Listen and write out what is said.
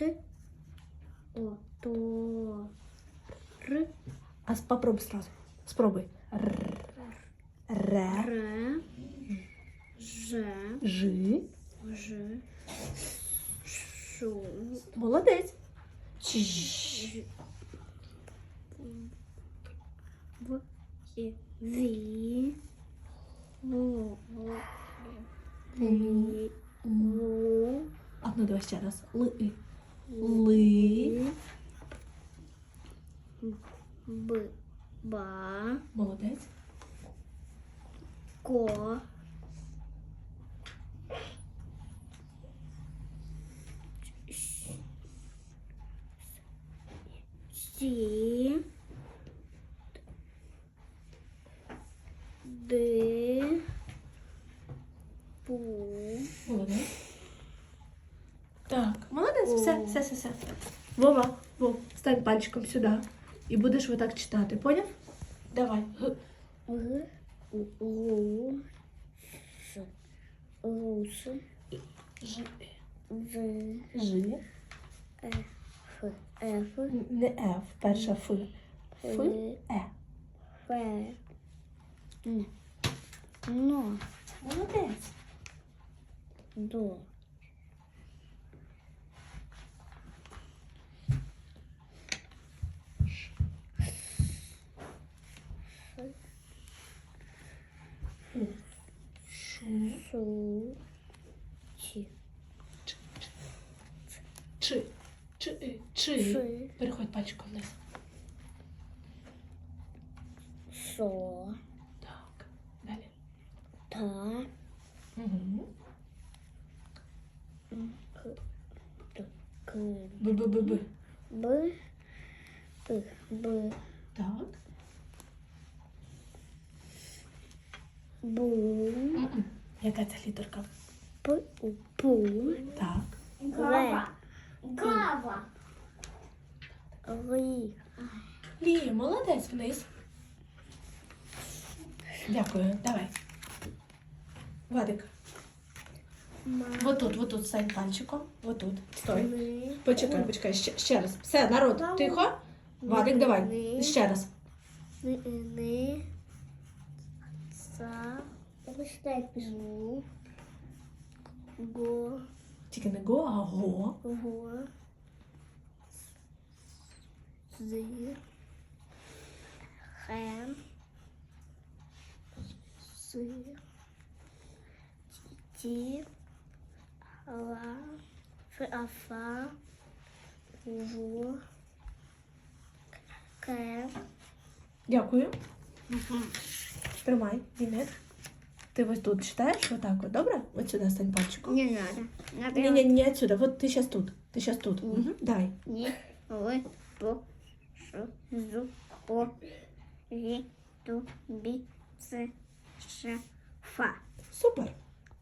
Т. О. То. Р. А с- попробуй сразу. Спробуй. Р. Ре. Р. Ж. Жи. Ж. Шу. Молодець. Чш. В. І. Ві. Ву. Ві. Ву. А ну давай ще раз. Ли. Ли. Б. Ба. Молодець. Ко. Сі. Д. Пу. Молодець. Так, молодець. Все, все, все, все. Вова, Вов, стань пальчиком сюди. І будеш ви так читати, поняв? Давай. Ж. Ф. Ф. Не Ф, перша Ф. Ф. Е. Ф. Н. Но. Молодець. До. Су. Чи. Чи. Чи. Чи. Чи. Переходь пальчиком вниз. Со. Так. Далі. Та. Угу. К. Б, Б, Б, Б. Б. Б. Так. Бу. М-м. Яка це літерка? Пу. Так. Ре. Гава. Ри. Лія, молодець вниз. Дякую. Давай. Вадик. Ма. Вот тут, вот тут стань пальчиком. Вот тут. Стой. Почекай, почекай, ще, ще раз. Все, народ, тихо. Вадик, давай. Ще раз. Ни. Ни. Са. Почитай пишу. Го. Тільки не го, а го. Го. Зи. Хен. Си. Ті. Ла. Фа. Ву. Ке. Дякую. Тримай, Дімет. Ти вот тут читаешь вот так вот, добро? Вот сюда стань пальчиком. Не надо. Надо. не, не, не отсюда. Вот ты сейчас тут. Ты сейчас тут. Угу. Дай. Не, ви, по, шу, зу, по, ві, ту, би, це, ш, фа. Супер.